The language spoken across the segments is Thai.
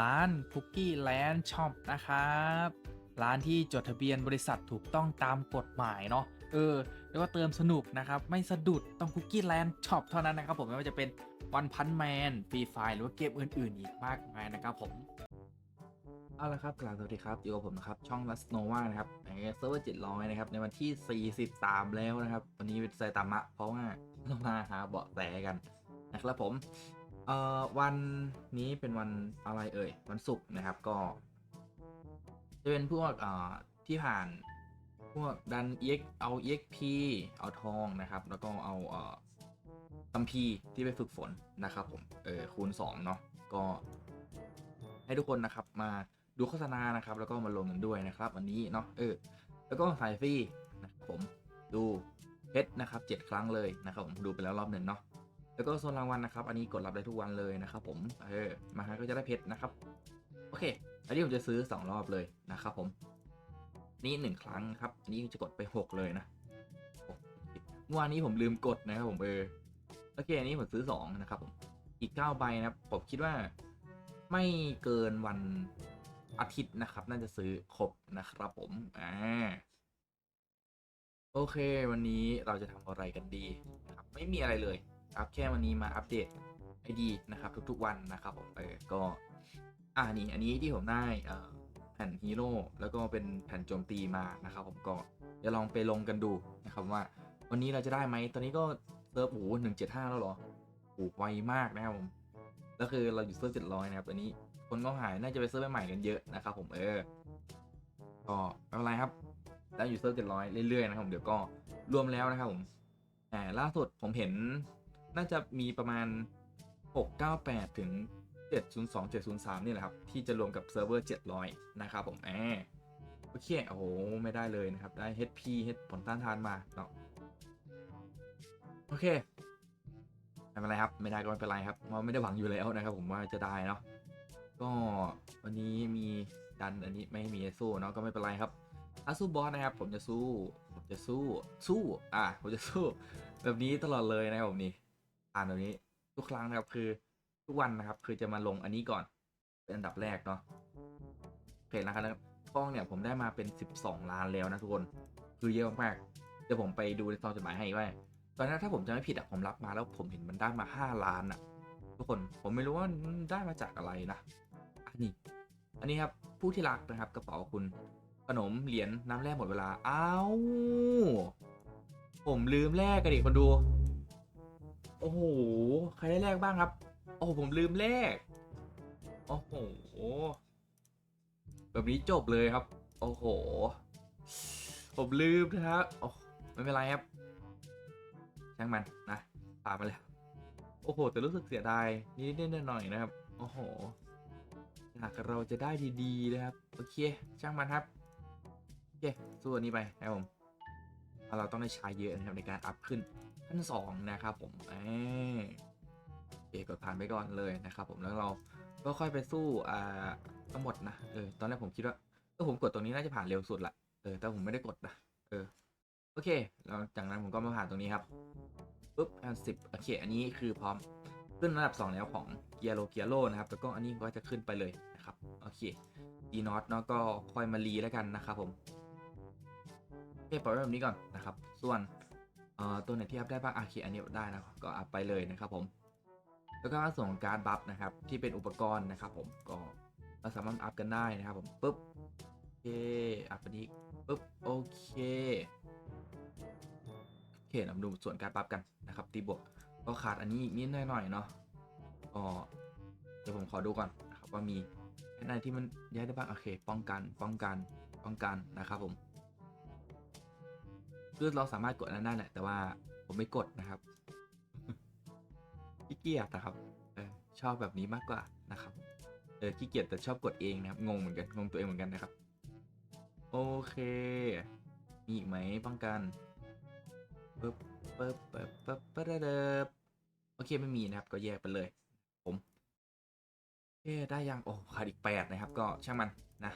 ร้าน Cookie Land Shop นะครับ ร้านที่จดทะเบียนบริษัทถูกต้องตามกฎหมายเนาะเออแล้วก็เติมสนุกนะครับ ไม่สะดุดต้อง Cookie Land Shop เท่านั้นนะครับผมไม่ว่าจะเป็น One Punch Man Free Fire หรือว่าเกมอื่น ๆ อีกมากมายนะครับผมเอาละครับกล่าวสวัสดีครับอยู่กับผมนะครับ ช่อง Last Nova นะครับในเซิร์ฟเวอร์700นะครับ ในวันที่ 43 แล้วนะครับ วันนี้เป็นไซตามะ เพราะว่าเรามาหาเบาะแสกันนะครับผม เอ่อวันนี้เป็นวันอะไรเอ่ย วันศุกร์นะครับก็ จะเป็นพวกเอ่อที่ผ่านพวกดัน EX เอา EXP เอาทองนะครับ แล้วก็เอาเอ่อคัมภีที่ไปฝึกฝนนะครับผมเออคูณ2เนาะก็ให้ทุกคนนะครับมาดูโฆษณานะครับ แล้วก็มาลงกันด้วยนะครับ วันนี้เนาะเออ แล้วก็สายฟรีนะครับผมดูเพชรนะครับเจ็ดครั้งเลยนะครับผมดูไปแล้วรอบหนึ่งเนาะ แล้วก็โซนรางวัลนะครับ อันนี้กดรับได้ทุกวันเลยนะครับผมเออมาก็จะได้เพชรนะครับ โอเค อันนี้ผมจะซื้อ 2 รอบเลยนะครับผม นี่หนึ่งครั้งครับ อันนี้จะกดไป 6 เลยนะเมื่อวานนี้ผมลืมกดนะครับผมเออโอเค อันนี้ผมซื้อ 2 นะครับผม อีก 9 ใบนะครับ ผมคิดว่าไม่เกินวันอาทิตย์นะครับ น่าจะซื้อครบนะครับผมอ่าโอเค วันนี้เราจะทำอะไรกันดีนะครับ ไม่มีอะไรเลย ครับแค่วันนี้มาอัปเดตไอดีนะครับ ทุกๆวันนะครับผมเออก็อ่านี่อันนี้ที่ผมได้เอ่อแผ่นฮีโร่แล้วก็เป็นแผ่นโจมตีมานะครับผมก็จะลองไปลงกันดูนะครับว่า วันนี้เราจะได้ไหมตอนนี้ก็เซิร์ฟโอ้หนึ่งเจ็ดห้าแล้วเหรอโอ้ไวมากนะครับผมก็คือเราอยู่เซิร์ฟเจ็ดร้อยนะครับตอนนี้คนก็หายน่าจะไปเซิร์ฟใหม่ๆกันเยอะนะครับผมเออก็ไม่เป็นไรครับแล้วอยู่เซิร์ฟเจ็ดร้อยเรื่อยๆนะครับผมเดี๋ยวก็รวมแล้วนะครับผมแต่ล่าสุดผมเห็น น่าจะมีประมาณ 698 ถึง 702 703 นี่แหละครับ ที่จะรวมกับเซิร์ฟเวอร์ 700 นะครับผมแอบโอเค โอ้โห ไม่ได้เลยนะครับ ได้ HP เฮดผลต้านทานมาเนาะโอเค ไม่เป็นไรครับ ไม่ได้ก็ไม่เป็นไรครับเราไม่ได้หวังอยู่แล้วนะครับผมว่าจะได้เนาะก็วันนี้มีดันอันนี้ไม่มีสู้เนาะก็ไม่เป็นไรครับถ้าสู้บอสนะครับผมจะสู้ ผมจะสู้สู้ อะผมจะสู้ แบบนี้ตลอดเลยนะครับผมนี่ อ่านแบบนี้ทุกครั้งนะครับคือทุกวันนะครับ คือจะมาลงอันนี้ก่อน เป็นอันดับแรกเนาะเพจนะครับกล้องเนี่ยผมได้มาเป็น 12 ล้านแล้วนะทุกคนคือเยอะมากๆเดี๋ยวผมไปดูในซองจดหมายให้ว่าตอนนั้นถ้าผมจะไม่ผิดอะผมรับมาแล้วผมเห็นมันได้มา 5 ล้านอะทุกคนผมไม่รู้ว่าได้มาจากอะไรนะอันนี้ อันนี้ครับผู้ที่รักนะครับกระเป๋าคุณขนมเหรียญน้ำแร่หมดเวลาอ้าวผมลืมแลกกันดิคนดู โอ้โห ใครได้แลกบ้างครับ โอ้โหผมลืมแลกโอ้โห แบบนี้จบเลยครับ โอ้โห ผมลืมนะครับโอ้ไม่เป็นไรครับ ช่างมันนะผ่านมาแล้ว โอ้โห แต่รู้สึกเสียดายนิดๆหน่อยๆนะครับ โอ้โหหากเราจะได้ดีๆนะครับ โอเค ช่างมันครับ โอเค สู้อันนี้ไปครับผมเราะเราต้องได้ใช้เยอะนะครับในการอัพขึ้น ขั้นสองนะครับผมเออโอกดผ่านไปก่อนเลยนะครับผมแล้วเราก็ค่อยไปสู้อ่าทั้งหมดนะเออตอนแรกผมคิดว่าเออผมกดตรงนี้น่าจะผ่านเร็วสุดละเออแต่ผมไม่ได้กดนะเออโอเคแล้วจากนั้นผมก็มาผ่านตรงนี้ครับปุ๊บอันสิบโอเคอันนี้คือพร้อมขึ้นระดับ 2 แล้วของเกียร์โลเกียร์โลนะครับแล้วก็อันนี้ก็จะขึ้นไปเลยนะครับโอเคดีนอตเนาะก็ค่อยมารีแล้วกันนะครับผมโอเคปล่อยไว้แบบนี้ก่อนนะครับ ส่วน ตัวไหนที่อัพได้บ้างอเคอันนี้ได้นะก็อัพไปเลยนะครับผม แล้วก็ส่วนของการบัฟนะครับที่เป็นอุปกรณ์นะครับ ผมก็เราสามารถอัพกันได้นะครับผมปุ๊บโอเคอัพอันนี้ปุ๊บโอเคโอเคเรามาดูส่วนการปรับกันนะครับตีบวกก็ขาดอันนี้อีกนิดหน่อยๆเนาะก็เดี๋ยวผมขอดูก่อนนะครับว่ามีอะไรที่มันย้ายได้บ้างโอเค ป้องกันป้องกันป้องกันนะครับผม คือเราสามารถกดนั้นได้แหละแต่ว่าผมไม่กดนะครับขี้เกียจนะครับเออชอบแบบนี้มากกว่านะครับเออขี้เกียจแต่ชอบกดเองนะครับงงเหมือนกันงงตัวเองเหมือนกันนะครับ โอเค มีอีกไหมป้องกันปึ๊บปึ๊บปึ๊บปึ๊บปึ๊บปึ๊บบโอเคไม่มีนะครับ ก็แยกไปเลย ผมโอเคได้ยังโอ้ขาดอีกแปดนะครับ ก็ช่างมันนะ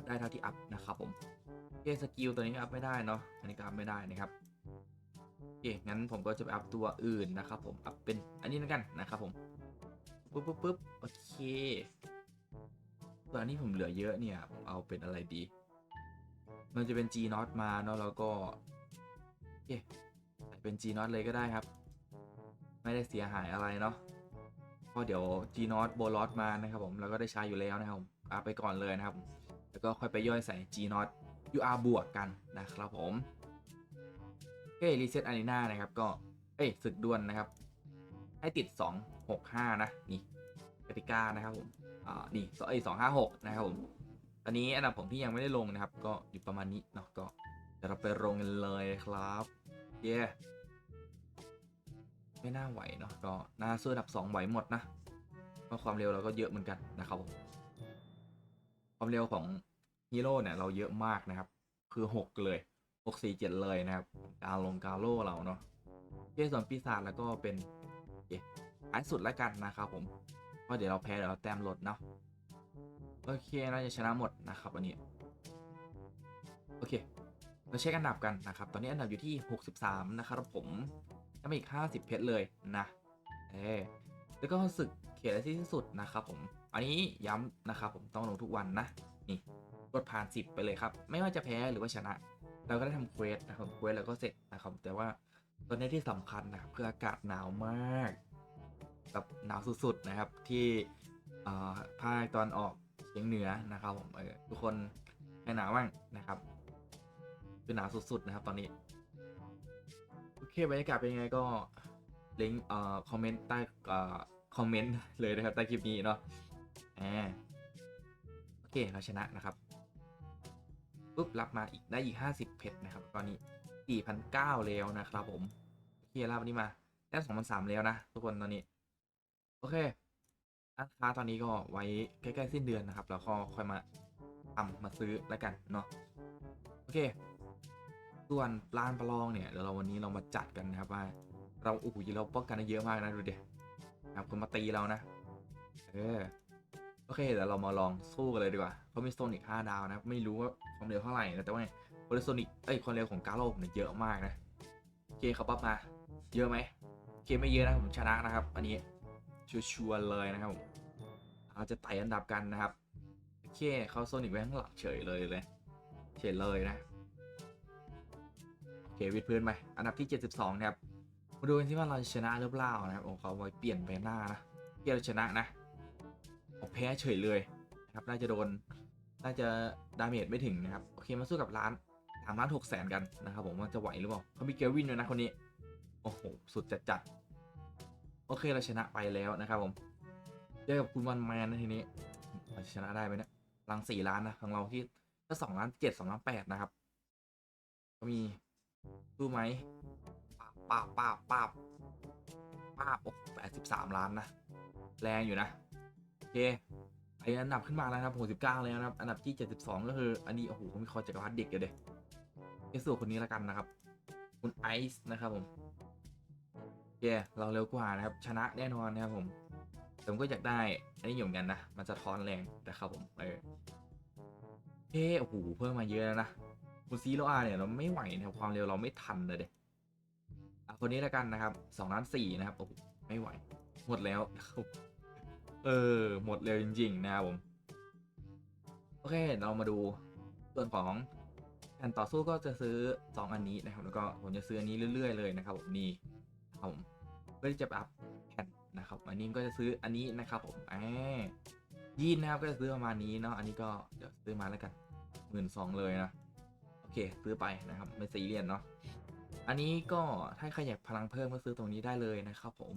อัพได้เท่าที่อัพนะครับผมโอเคสกิลตัวนี้อัพไม่ได้เนาะอันนี้ก็อัพไม่ได้นะครับโอเคงั้นผมก็จะไปอัพตัวอื่นนะครับผมอัพเป็นอันนี้แล้วกันนะครับผมปึ๊บปึ๊บปึ๊บโอเคที่ผมเหลือเยอะเนี่ยผมเอาเป็นอะไรดี มันจะเป็น G Not มาเนาะแล้วก็โอเคใส่เป็น G Not เลยก็ได้ครับ ไม่ได้เสียหายอะไรเนาะเพราะเดี๋ยว G Not โบลอสมานะครับผมแล้วก็ได้ใช้อยู่แล้วนะครับผมเอาไปก่อนเลยนะครับ แล้วก็ค่อยไปย่อยใส่ G Not UR บวกกันนะครับผมโอเครีเซ็ตอารีนานะครับก็เอ้ยศึกดวลนะครับ ให้ติด 2 6 5 นะ นี่กติกานะครับผมอ่านี่สเอ้ยสองห้าหกนะครับผมตอนนี้อันดับผมที่ยังไม่ได้ลงนะครับ ก็อยู่ประมาณนี้เนาะก็เดี๋ยวเราไปลงกันเลยครับเย้ไม่น่าไหวเนาะก็น่าสู้อันดับ 2 ไหวหมดนะเพราะความเร็วเราก็เยอะเหมือนกันนะครับผม ความเร็วของฮีโร่เนี่ยเราเยอะมากนะครับ คือ 6 เลย 6 4 7 เลยนะครับ การลงกาโร่เราเนาะเยส่วนปีศาจแล้วก็เป็นเย้ท้ายสุดแล้วกันนะครับผมเพราะเดี๋ยวเราแพ้เดี๋ยวเราแต้มลดเนาะโอเคน่าจะชนะหมดนะครับอันนี้โอเค เราเช็คอันดับกันนะครับ ตอนนี้อันดับอยู่ที่ 63 นะครับผมยังไม่อีก 50 เพชรเลยนะ เออแล้วก็ศึกเขตที่สุดนะครับผม อันนี้ย้ำนะครับผมต้องลงทุกวันนะนี่กดผ่าน 10 ไปเลยครับ ไม่ว่าจะแพ้หรือว่าชนะ เราก็ได้ทำเควสนะครับเควสแล้วก็เสร็จนะครับแต่ว่าตอนนี้ที่สำคัญนะครับคืออากาศหนาวมากแบบหนาวสุดๆนะครับที่อ่าภาคตอนออกเฉียงเหนือนะครับผมเออทุกคนให้หนาวบ้างนะครับคือหนาวสุดๆนะครับตอนนี้โอเคบรรยากาศเป็นยังไงก็ลิงก์เอ่อคอมเมนต์ใต้เอ่อคอมเมนต์เลยนะครับใต้คลิปนี้เนาะ อ่าโอเคเราชนะนะครับปุ๊บรับมาอีกได้อีก 50 เพชรนะครับ ตอนนี้4,900แล้วนะครับผมโอเครับวันนี้มาได้2,300แล้วนะ ทุกคนตอนนี้ โอเคร้านค้าตอนนี้ก็ไว้ใกล้ๆสิ้นเดือนนะครับ แล้วก็ค่อยมาทำมาซื้อแล้วกันเนาะโอเค ส่วนร้านประลองเนี่ยเดี๋ยวเราวันนี้เรามาจัดกันนะครับว่า เราโอ้โหเราป้องกันได้เยอะมากนะดูดิครับคนมาตีเรานะ เออ โอเคเดี๋ยวเรามาลองสู้กันเลยดีกว่าเขามีโซนิก5ดาวนะ ไม่รู้ว่าความเร็วเท่าไหร่นะ แต่ว่าคนโซนิกเอ้ยความเร็วของกาโลเนี่ยเยอะมากนะโอเคเขาปั๊บมา เยอะไหมโอเคไม่เยอะนะ ผมชนะนะครับ อันนี้ชัวร์เลยนะครับผมเราจะไต่อันดับกันนะครับโอเคเขาโซนิกไว้ข้างหลังเฉยเลยเลยเฉยเลยนะโอเควิดพื้นไปอันดับที่ 72 นะครับมาดูกันที่ว่าเราจะชนะหรือเปล่านะครับโอ้เขาไว้เปลี่ยนไปหน้านะที่เราชนะนะ โอ้แพ้เฉยเลยนะครับน่าจะโดนน่าจะดาเมจไม่ถึงนะครับโอเคมาสู้กับร้านสามล้านหกแสนกันนะครับผมว่าจะไหวหรือเปล่าเขามีเกลวินด้วยนะคนนี้ โอ้โห สุดจัดจัดโอเคเราชนะไปแล้วนะครับผมเจอกับคุณวันแมนนะทีนี้เราชนะได้ไหมนี่ยพลังสี่ล้านนะของเราที่ก็สองล้านเจ็ดสองล้านแปดนะครับ ก็มีสู้ไหมป้าบปาบปาบปาบปาโอ้แปดสิบสามล้านนะ แรงอยู่นะ เคไออันดับขึ้นมาแล้วนะครับหกสิบเก้าแล้วนะครับ อันดับที่เจ็ดสิบสองก็คืออันนี้โอ้โหมีคอจักรพรรดิเด็กอยู่เลยเอสู่คนนี้ล้วกันนะครับ คุณไอซ์นะครับผมโอเคเราเร็วกว่านะครับ ชนะแน่นอนนะครับผมผมก็อยากได้อันนี้อยู่เหมือนกันนะ มันจะทอนแรงนะครับผมเออเฮ้โอ้โหเพิ่มมาเยอะแล้วนะคุณซีโรอาเนี่ยเราไม่ไหวนะครับความเร็วเราไม่ทันเลยเด็คนนี้ล้วกันนะครับสองล้านสี่นะครับโอ้โหไม่ไหว หมดแล้วครับ เออ หมดเร็วจริง ๆ นะครับผม โอเค เรามาดูส่วนของแผ่นต่อสู้ก็จะซื้อ 2 อันนี้นะครับ แล้วก็ผมจะซื้ออันนี้เรื่อย ๆ เลยนะครับผมนี่ครับผมเพื่อที่จะอัพแผ่นนะครับ อันนี้ก็จะซื้ออันนี้นะครับผมแอบยีนนะครับก็จะซื้อประมาณนี้เนาะอันนี้ก็เดี๋ยวซื้อมาแล้วกันหมื่นสองเลยนะโอเค ซื้อไปนะครับไม่ซีเรียสเนาะอันนี้ก็ถ้าใครอยากพลังเพิ่มก็ซื้อตรงนี้ได้เลยนะครับผม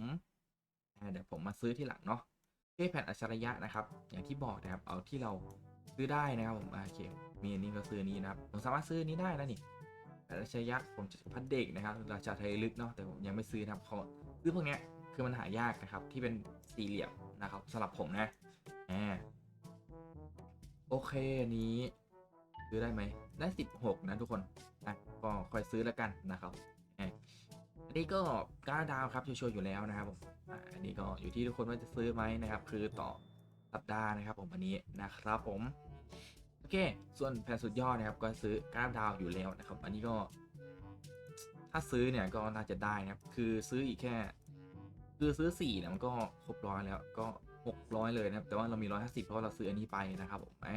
เดี๋ยวผมมาซื้อที่หลังเนาะ เแผ่นอัจฉริยะนะครับ อย่างที่บอกนะครับ เอาที่เราซื้อได้นะครับผมโอเคมีอันนี้ก็ซื้อนี้นะครับ ผมสามารถซื้อนี้ได้นะนี่แผ่นอัจฉริยะผมจะพัดเด็กนะครับราชาไทยลึกเนาะ แต่ผมยังไม่ซื้อนะครับเขาซื้อพวกเนี้ยคือมันหายากนะครับ ที่เป็นสี่เหลี่ยมนะครับสำหรับผมนะอ่าโอเคอันนี้ซื้อได้ไหมได้ 16 นะทุกคนนะก็ค่อยซื้อแล้วกันนะครับ อันนี้ก็ก้าดาวครับชัวร์อยู่แล้วนะครับผมอันนี้ก็อยู่ที่ทุกคนว่าจะซื้อไหมนะครับ คือต่อสัปดาห์นะครับ ผมอันนี้นะครับผมโอเค ส่วนแผ่นสุดยอดนะครับก็ซื้อก้าดาวอยู่แล้วนะครับ อันนี้ก็ ถ้าซื้อเนี่ยก็น่าจะได้นะครับ คือซื้ออีกแค่ คือซื้อ4เนี่ยมันก็ครบร้อยแล้วก็หกร้อยเลยนะครับ แต่ว่าเรามีร้อยห้าสิบเพราะเราซื้ออันนี้ไปนะครับผมแหม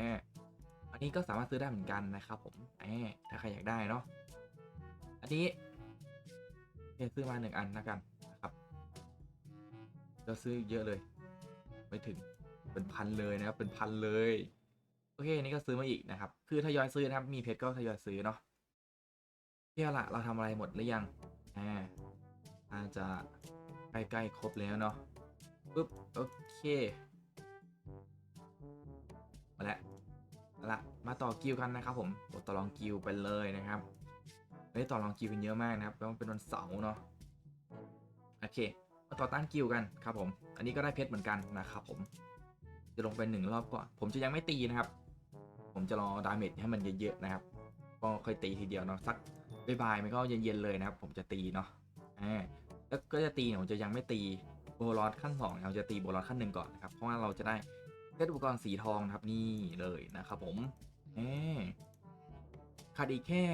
อันนี้ก็สามารถซื้อได้เหมือนกันนะครับ ผมแหมถ้าใครอยากได้เนาะอันนี้ โอเคซื้อมาหนึ่งอันนะกันนะครับเราซื้อเยอะเลย ไม่ถึงเป็นพันเลยนะครับเป็นพันเลย โอเคนนี้ก็ซื้อมาอีกนะครับ คือทยอยซื้อนะครับ มีเพชรก็ทยอยซื้อเนาะเที่ยวละเราทำอะไรหมดหรือยังอ่าน่าจะใกล้ๆครบแล้วเนาะปุ๊บโอเคมาแล้วเอาละมาต่อกิวกันนะครับผมโอ้ต่อรองกิวไปเลยนะครับ เฮ้ต่อรองกิวกันเยอะมากนะครับเพราะมันเป็นวันเสาร์เนาะโอเคมาต่อต้านกิวกันครับผม อันนี้ก็ได้เพชรเหมือนกันนะครับผม จะลงไปหนึ่งรอบก่อน ผมจะยังไม่ตีนะครับ ผมจะรอดาเมจให้มันเยอะๆนะครับ ก็ค่อยตีทีเดียวเนาะสักบ่ายๆมันก็เย็นๆเลยนะครับ ผมจะตีเนาะอ่าแล้วก็จะตีเนี่ยผมจะยังไม่ตีโบลอสขั้น2เราจะตีโบลอสขั้นหนึ่งก่อนนะครับ เพราะว่าเราจะได้เพชรอุปกรณ์สีทองครับนี่เลยนะครับผมเอ ขาดอีกแค่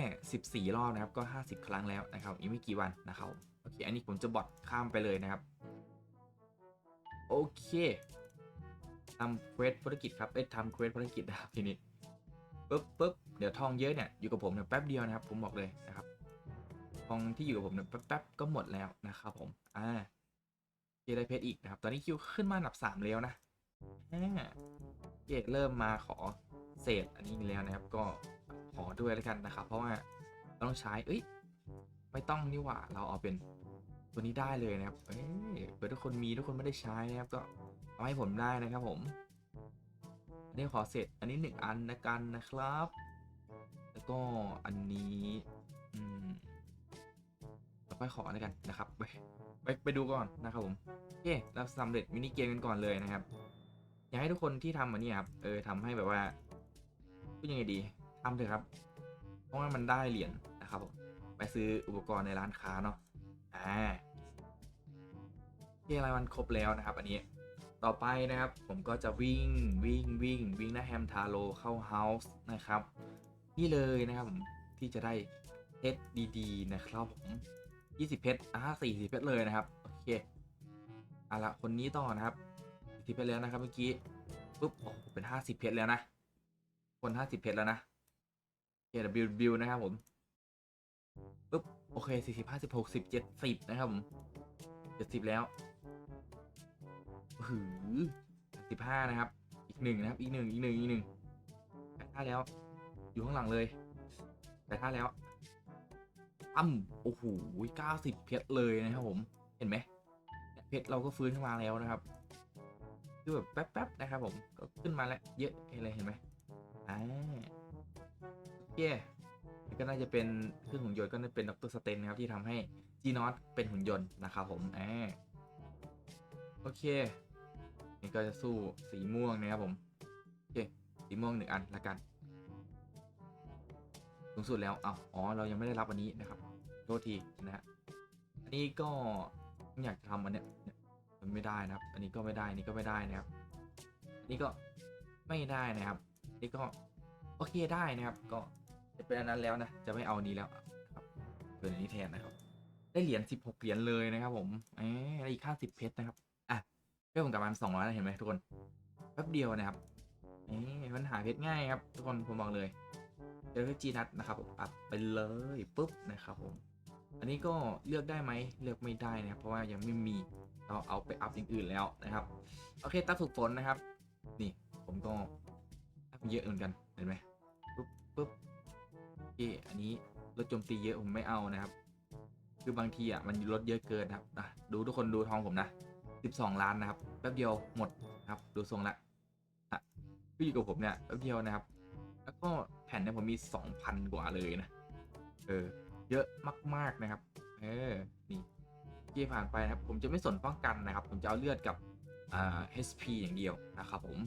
14 รอบนะครับ ก็ 50 ครั้งแล้วนะครับอีกไม่กี่วันนะครับโอเค อันนี้ผมจะบอทข้ามไปเลยนะครับ โอเคทำเควสภารกิจครับเอ้ยทำเควสภารกิจนะครับทีนี้ปุ๊บปุ๊บเดี๋ยวทองเยอะเนี่ยอยู่กับผมเนี่ยแป๊บเดียวนะครับ ผมบอกเลยนะครับทองที่อยู่กับผมเนี่ยแป๊บๆก็หมดแล้วนะครับผมอ่าเจได้เพชรอีกนะครับ ตอนนี้คิวขึ้นมาอันดับสามแล้วนะอ่าเจเริ่มมาขอเศษอันนี้แล้วนะครับ ก็ ขอด้วยแล้วกันนะครับ เพราะว่าเราต้องใช้เอ้ยไม่ต้องนี่หว่าเราเอาเป็นตัวนี้ได้เลยนะครับเอ้ยเผื่อทุกคนมีทุกคนไม่ได้ใช้นะครับ ก็เอาให้ผมได้นะครับผมอันนี้ขอเสร็จอันนี้หนึ่งอันนะกันนะครับ แล้วก็อันนี้อืมเราค่อยขอแล้วกันนะครับไปไปไปดูก่อนนะครับผมโอเคเราสำเร็จมินิเกมกันก่อนเลยนะครับอยากให้ทุกคนที่ทำอันนี้ครับเออทำให้แบบว่าพูดยังไงดี ทำเถอะครับ เพราะว่ามันได้เหรียญนะครับผมไปซื้ออุปกรณ์ในร้านค้าเนาะอ่าโอเครายวันครบแล้วนะครับ อันนี้ต่อไปนะครับผมก็จะวิ่งวิ่งวิ่งวิ่งหน้าแฮมทาโลเข้าเฮาส์นะครับ นี่เลยนะครับผมที่จะได้เพชรดีๆนะครับผม20เพชรอ่า40เพชรเลยนะครับโอเคเอาละคนนี้ต่อนะครับ40เพชรแล้วนะครับเมื่อกี้ปุ๊บโอ้เป็น 50เพชรแล้วนะคน 50เพชรแล้วนะ เคเดี๋ยวบิวบิวนะครับผมปุ๊บโอเค40 50 60 70นะครับผม70แล้วหือสิบห้านะครับ อีกหนึ่งนะครับ อีกหนึ่งอีกหนึ่งอีกหนึ่งแปดท่าแล้ว อยู่ข้างหลังเลยแปดท่าแล้วอ้ำโอ้โหเก้าสิบเพชรเลยนะครับผม เห็นไหมเพชรเราก็ฟื้นขึ้นมาแล้วนะครับคือแบบแป๊บๆนะครับผมก็ขึ้นมาแล้วเยอะเลยเห็นไหมอ่า เคก็น่าจะเป็นเครื่องหุ่นยนต์ก็น่าจะเป็นดรสเตนนะครับที่ทำให้จีนอตเป็นหุ่นยนต์นะครับผมอ่าโอเค นี่ก็จะสู้สีม่วงนะครับผมโอเคสีม่วงหนึ่งอันละกันสูงสุดแล้วเอาอ๋อ เรายังไม่ได้รับอันนี้นะครับโทษทีนะฮะอันนี้ก็อยากจะทำอันเนี้ยเนี่ยมันไม่ได้นะครับ อันนี้ก็ไม่ได้อันนี้ก็ไม่ได้นะครับอันนี้ก็ไม่ได้นะครับอันนี้ก็โอเคได้นะครับก็ เป็นอันนั้นแล้วนะ จะไม่เอานี้แล้วครับเป็นอันนี้แทนนะครับ ได้เหรียญ16เหรียญเลยนะครับผมเอ๊ะได้อีก50เพชรนะครับ อะเพชรผมกลับมาสองร้อยเห็นไหมทุกคน แป๊บเดียวนะครับเอ๊ะมันหาเพชรง่ายครับ ทุกคนผมบอกเลยเจอจีนัทนะครับผมอัพไปเลยปุ๊บนะครับผม อันนี้ก็เลือกได้ไหมเลือกไม่ได้นะครับ เพราะว่ายังไม่มีเราเอาไปอัพอย่างอื่นแล้วนะครับ โอเคตาฝึกฝนนะครับ นี่ผมก็อัพเยอะเหมือนกันเห็นไหมปุ๊บปุ๊บ อเคอันนี้ลดโจมตีเยอะผมไม่เอานะครับ คือบางทีอะมันลดเยอะเกินนะครับอะดูทุกคนดูทองผมนะ 12 ล้านนะครับแป๊บเดียวหมดนะครับ ดูทรงละอะพี่อยู่กับผมเนี่ยแป๊บเดียวนะครับ แล้วก็แผ่นเนี่ยผมมี 2,000 กว่าเลยนะ เออ เยอะมากๆนะครับ เออ นี่เกี่ผ่านไปนะครับ ผมจะไม่สนป้องกันนะครับ ผมจะเอาเลือดกับอ่า HP อย่างเดียวนะครับผม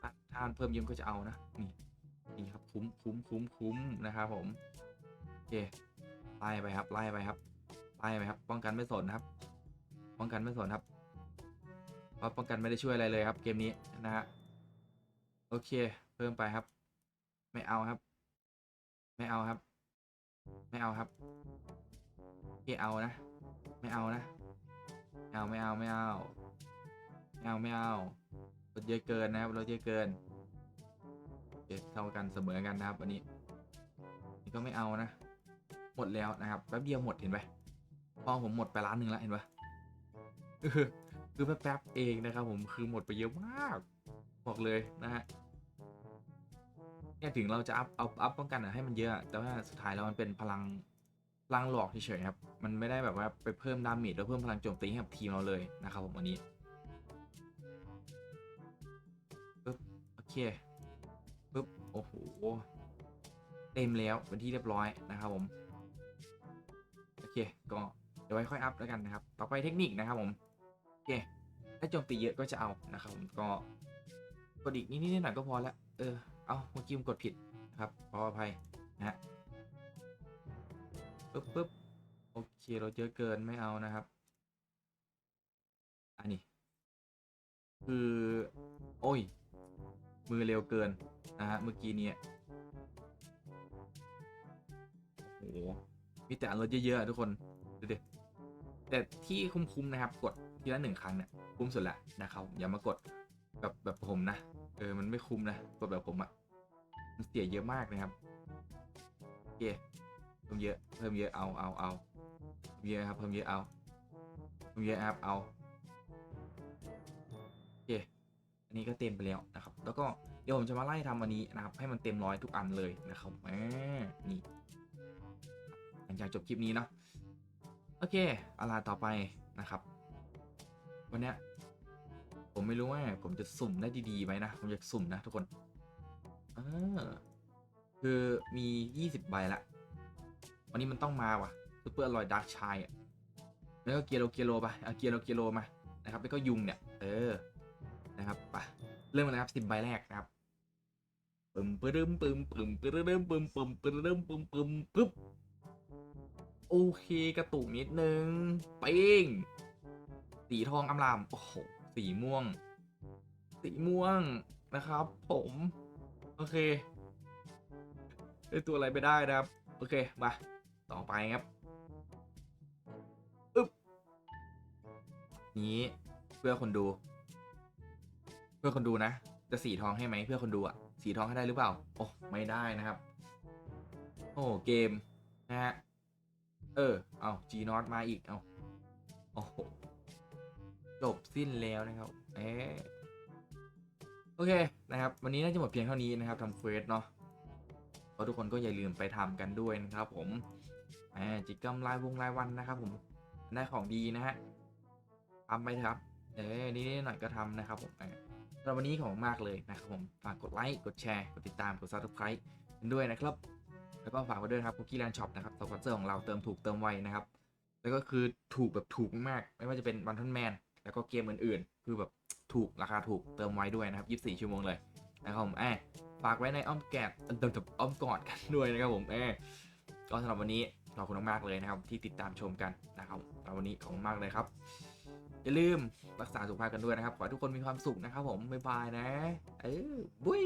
ถ้าถ้านเพิ่มเยอะก็จะเอานะ นี่ นี่ครับคุ้มคุ้มคุ้มคุ้มนะครับผมโอเคไล่ไปครับไล่ไปครับไล่ไปครับ ป้องกันไม่สนนะครับ ป้องกันไม่สนครับเพราะป้องกันไม่ได้ช่วยอะไรเลยครับ เกมนี้นะฮะโอเค เพิ่มไปครับ ไม่เอาครับ ไม่เอาครับ ไม่เอาครับโอเคเอานะ ไม่เอานะไม่เอาไม่เอาไม่เอาไม่เอาไม่เอาลดเยอะเกินนะครับลดเยอะเกิน เคเท่ากันเสมอกันนะครับอันนี้นี่ก็ไม่เอานะ หมดแล้วนะครับแป๊บเดียวหมดเห็นไหมพอผมหมดไปล้านหนึ่งแล้วเห็นปะเออคือแป๊บๆเองนะครับผมคือหมดไปเยอะมากบอกเลยนะฮะเนี่ยถึงเราจะอัพเอาอัพป้องกันให้มันเยอะ แต่ว่าสุดท้ายแล้วมันเป็นพลังพลังหลอกเฉยๆครับ มันไม่ได้แบบว่าไปเพิ่มดาเมจหรือเพิ่มพลังโจมตีให้กับทีมเราเลยนะครับผมอันนี้โอเค โอ้โห เต็มแล้วเป็นที่เรียบร้อยนะครับผม โอเค ก็เดี๋ยวไว้ค่อยอัพแล้วกันนะครับ ต่อไปเทคนิคนะครับผม โอเค ถ้าโจมตีเยอะก็จะเอานะครับผม ก็กดอีกนิดๆหน่อยก็พอละเออ เอาเมื่อกี้มกดผิดนะครับ ขออภัยนะฮะปึ๊บปึ๊บโอเค เราเยอะเกินไม่เอานะครับ อันนี้ คือ โอ้ย มือเร็วเกิน นะฮะ เมื่อกี้เนี่ยโอ้โหมีแต่อันลดเยอะๆทุกคน ดูดิ แต่ที่คุ้มๆนะครับ กดทีละหนึ่งครั้งเนี่ยคุ้มสุดละนะครับอย่ามากดแบบแบบผมนะ เออ มันไม่คุ้มนะ กดแบบผมอะมันเสียเยอะมากนะครับโอเคเพิ่มเยอะ เพิ่มเยอะ เอาเอาเอาเพิ่มเยอะครับ เพิ่มเยอะ เอา เพิ่มเยอะครับ เอา อันนี้ก็เต็มไปแล้วนะครับ แล้วก็เดี๋ยวผมจะมาไล่ทำอันนี้นะครับให้มันเต็มร้อยทุกอันเลยนะครับแหมนี่หลังจากจบคลิปนี้เนาะโอเคอะไรต่อไปนะครับ วันเนี้ยผมไม่รู้ว่าผมจะสุ่มได้ดีๆไหมนะ ผมอยากสุ่มนะทุกคนเออคือมี 20 ใบละ วันนี้มันต้องมาว่ะซูเปอร์ลอยดาร์กชายอะแล้วก็เกียโรเกียโรไปเอาเกียโรเกียโรมานะครับ แล้วก็ยุงเนี่ย เออ นะครับไปเริ่มกันนะครับสิบใบแรกนะครับปึมปึ้มปึมปึมปึ้มปึมปึมปึ้มปึมปึมปึ๊บโอเคกระตุกนิดนึงเป้งสีทองอำลามโอ้โหสีม่วง สีม่วงนะครับ ผม โอเคได้ตัวอะไรไปได้นะครับ โอเคมาต่อไปครับอึ๊บนี้เพื่อคนดู พื่อคนดูนะ จะสีทองให้ไหมเพื่อคนดูอะสีทองให้ได้หรือเปล่า โอ้ไม่ได้นะครับ โอ้เกมนะฮะ เออ เอา G Not มาอีก เอาโอ้โห จบสิ้นแล้วนะครับ เอ๊โอเคนะครับ วันนี้น่าจะหมดเพียงเท่านี้นะครับทำเควสเนาะก็ทุกคนก็อย่าลืมไปทำกันด้วยนะครับ ผมอ่าจิตกรรมรายวงรายวันนะครับ ผม ได้ของดีนะฮะทำไปครับ เอ้ยนี่หน่อยก็ทำนะครับผมอ สำหรับวันนี้ขอบมากเลยนะครับผม ฝากกดไลค์ กดแชร์ กดติดตาม กด subscribe กันด้วยนะครับ แล้วก็ฝากไว้ด้วยครับคุกกี้แลนด์ช็อปนะครับสปอนเซอร์ของเราเติมถูกเติมไวนะครับ แล้วก็คือถูกแบบถูกมาก ไม่ว่าจะเป็นวันทันแมน แล้วก็เกมอื่นๆ คือแบบถูกราคาถูกเติมไวด้วยนะครับ24 ชั่วโมงเลยนะครับผมแอบฝากไว้ในอ้อมแกะเติมอ้อมกอดกันด้วยนะครับผมเออก็สำหรับวันนี้ขอบคุณมากๆเลยนะครับที่ติดตามชมกันนะครับสำหรับวันนี้ขอบคุณมากเลยครับ อย่าลืมรักษาสุขภาพกันด้วยนะครับ ขอให้ทุกคนมีความสุขนะครับผม บ๊ายบายนะ เออบุย